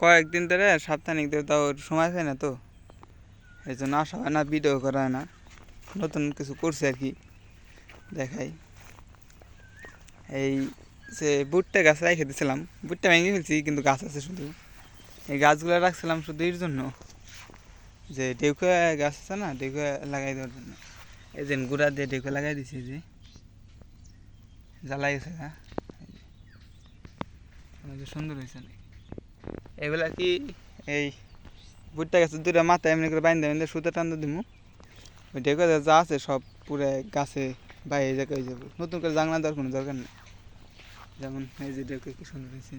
কয়েকদিন ধরে সাপ্তাহিক ধরে তাও সময় পাই না তো। এই জন্য আসা হয় না ভিডিও করা হয় না। নতুন কিছু করছে আর কি, দেখাই। এই যে ভুট্টা গাছ রেখে দিয়েছিলাম ভুট্টা ভেঙে ফেলছি, কিন্তু গাছ আছে শুধু। এই গাছগুলো রাখছিলাম শুধু এর জন্য, যে ডেউকা গাছ আছে না ডেউকা লাগাই দেওয়ার জন্য। এই যে গুড়া দিয়ে ডেউকা লাগাই দিছি যে। জ্বালাই গেছে গা। সুন্দর হয়েছে না এগুলা কি এই ভুট্টা গাছের দুটা মাথা এমনি করে বাইন্দে বাইন্দে সুতা টান দিব ওই ডেউকা যা আছে সব পুরো গাছে বাইরে জায়গায় যাব। নতুন করে জাংলা দেওয়ার কোনো দরকার নেই। যেমন এই যে ডেউকা কি সুন্দর হয়েছে।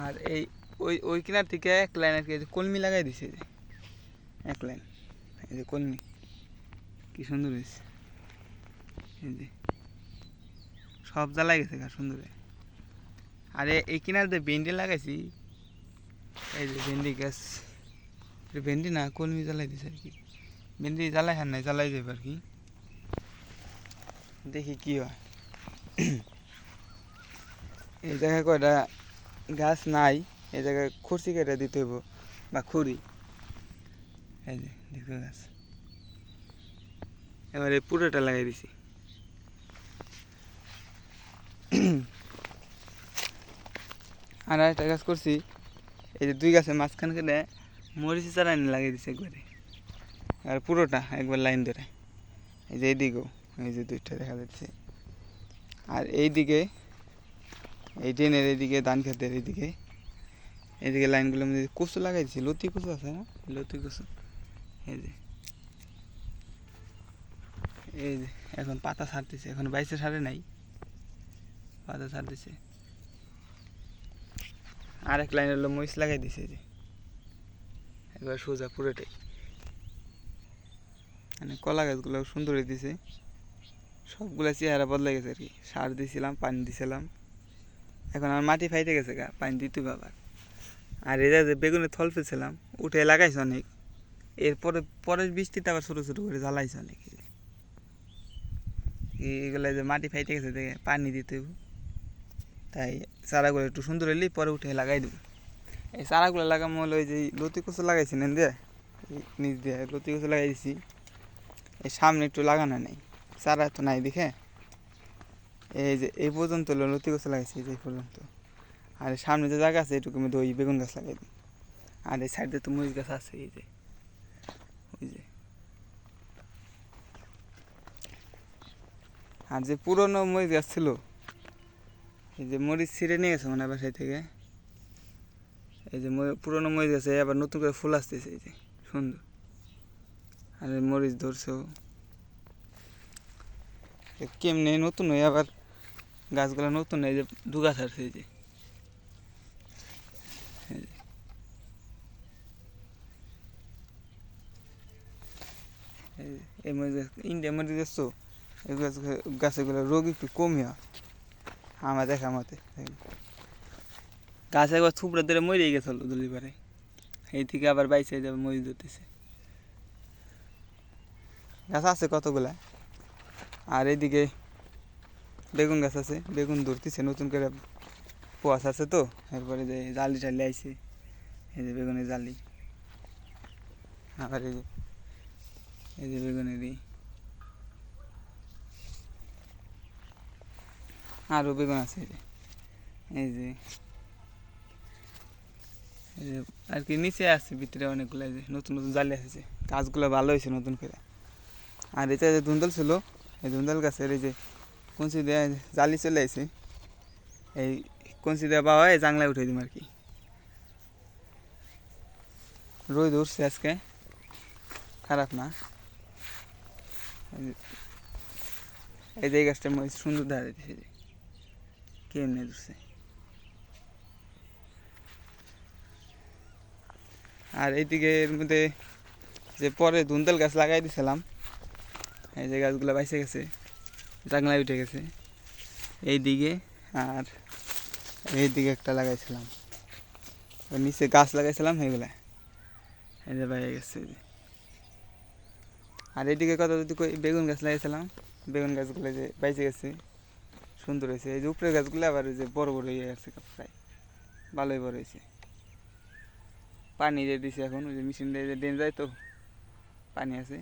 আর এই ওই ওই কিনার থেকে এক লাইন আর কি কলমি লাগাই দিছে যে। এক লাইন, এই যে কলমি। কি সুন্দর হয়েছে। এই যে। সব জ্বালাই গেছে গা সুন্দর আর, এই কিনার ভেন্ডি লাগাইছি। এই যে ভেন্ডি গাছ। ভেন্ডি না কলমি জ্বালাই দিছে আর কি ভেন্ডি জ্বালাই হার নাই, জ্বালাই যাবে আর কি দেখি কি হয়। এই জায়গায় কয়টা গাছ নাই, এই জায়গায় খুরসি কেটে দিতে হইব, বা খুরি এই যে, দেখো গাছ। এবারে পুরোটা লাগাই দিছি। আর একটা গাছ করছি, এই যে দুই গাছের মাঝখান কেটে মরিচি চারা এনে লাগিয়ে দিছে একবারে। আর পুরোটা একবার লাইন ধরে। এই যে এইদিকেও, এই যে দুইটা দেখা যাচ্ছে। আর এইদিকে, এই ট্রেনের এইদিকে, ধান খেতের এইদিকে এইদিকে লাইনগুলোর মধ্যে কচু দিছি লতি কচু আছে না? লতি কচু। এই যে। এই যে, এখন পাতা ছাড়তেছে, এখন বাইশে সারে নাই। পাতা ছাড়তেছে। আর এক লাইন হলো মরিচ লাগাই দিছে যে। একবার সোজা পুরোটাই। মানে কলা গাছগুলো সুন্দর দিছে। সবগুলা চেহারা বদলে গেছে আর কি। সার দিছিলাম, পানি দিছিলাম। এখন আমার মাটি ফাইতে গেছে গা, পানি দিতে আবার। আর এটা যে বেগুনে থল ফেলছিলাম, উঠে লাগাইছে অনেক। এরপরে পরের বৃষ্টিতে আবার ছোটো ছোটো করে জ্বালাইছে অনেক। এগুলা যে মাটি ফাইতে গেছে, দেখে পানি দিতে। তাই চারাগুলো একটু সুন্দর হলে পরে উঠে লাগাই দেবো। এই চারাগুলো লাগাম হলো ওই যে লতি কচু লাগাইছি নেন দিয়ে? নিচ দিয়ে লতি কচু লাগাই দিছি। এই সামনে একটু লাগানো নেই, চারা তো নাই দেখে। এই যে এই পর্যন্ত হলো লতি গাছ লাগাইছি যে পর্যন্ত। আর সামনে যে জায়গা আছে, এটুকু মধ্যে ওই বেগুন গাছ লাগাই দিই আর এই সাইডে তো মরিচ গাছ আছে, এই যে। ওই যে। আর যে পুরনো মরিচ গাছ ছিল এই যে মরিচ ছিঁড়ে নিয়ে গেছে মানে বাসায় থেকে। এই যে পুরনো মরিচ গাছে আবার নতুন করে ফুল আসতেছে এই যে, সুন্দর। আর মরিচ ধরছেও কেমনে নতুন হয়ে আবার গাছগুলো নতুন এই যে দুগা ছাড়ছে এই যে। এই মরিচ গাছ ইন্ডিয়া মরিচ গাছ তো গাছ গাছগুলো রোগ একটু কমই হয়। আমার দেখা মতে গাছ একবার থুপড়ে ধরে মরে গেছিল দলিবারে এই থেকে আবার বাইসে যাবে, মরিচ ধরতেছে। গাছ আছে কতগুলা? আর এইদিকে বেগুন গাছ আছে, বেগুন ধরতেছে, নতুন করে পোয়াশ আছে তো, এরপরে যে জালি টালি আইছে, এই যে বেগুনের জালি। আবার এই যে এই যে বেগুনের আরও বেগুন আছে এই যে। এই যে আর কি নিচে আছে ভিতরে অনেকগুলো যে নতুন নতুন জালি আসছে। গাছগুলো ভালো হয়েছে নতুন করে। আর এটা যে ধুন্দল ছিল, এই ধুন্দল গাছের এই যে কঞ্চি দিয়ে জালি চলে আসে এই কঞ্চি দিয়ে পাওয়া এই জাংলায় উঠে দিম আর কি। রোদ উঠছে আজকে। খারাপ না। এই যে- গাছটা সুন্দর যে কেমনে উঠছে আর এইদিকে এর মধ্যে যে পরে ধুন্দল গাছ লাগাই দিছিলাম, এই যে গাছগুলো বাইসে গেছে, জাংলায় উঠে গেছে। এই দিকে আর এই দিকে একটা লাগাইছিলাম। নিচে গাছ লাগাইছিলাম সেইগুলা। এই যে বাইরে গেছে আর এইদিকে কত যদি বেগুন গাছ লাগাইছিলাম, বেগুন গাছগুলো যে বাইসে গেছে। সুন্দর হয়েছে। এই যে উপরের গাছগুলো আবার ওই যে বড় বড় হয়ে গেছে প্রায়। ভালোই বড় হয়েছে। পানি দিয়ে দিছি এখন, ওই যে মেশিন দিয়ে ডেন যায় তো, পানি আছে।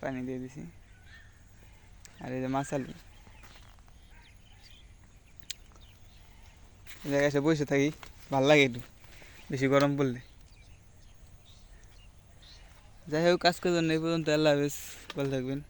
পানি দিয়ে দিছি। আর এই যে মাছালি। জায়গায় এসে বসে থাকি, ভালো লাগে একটু, বেশি গরম পড়লে। যাই হোক, আজকের জন্য এই পর্যন্ত। আল্লাহ হাফেজ, ভালো থাকবেন।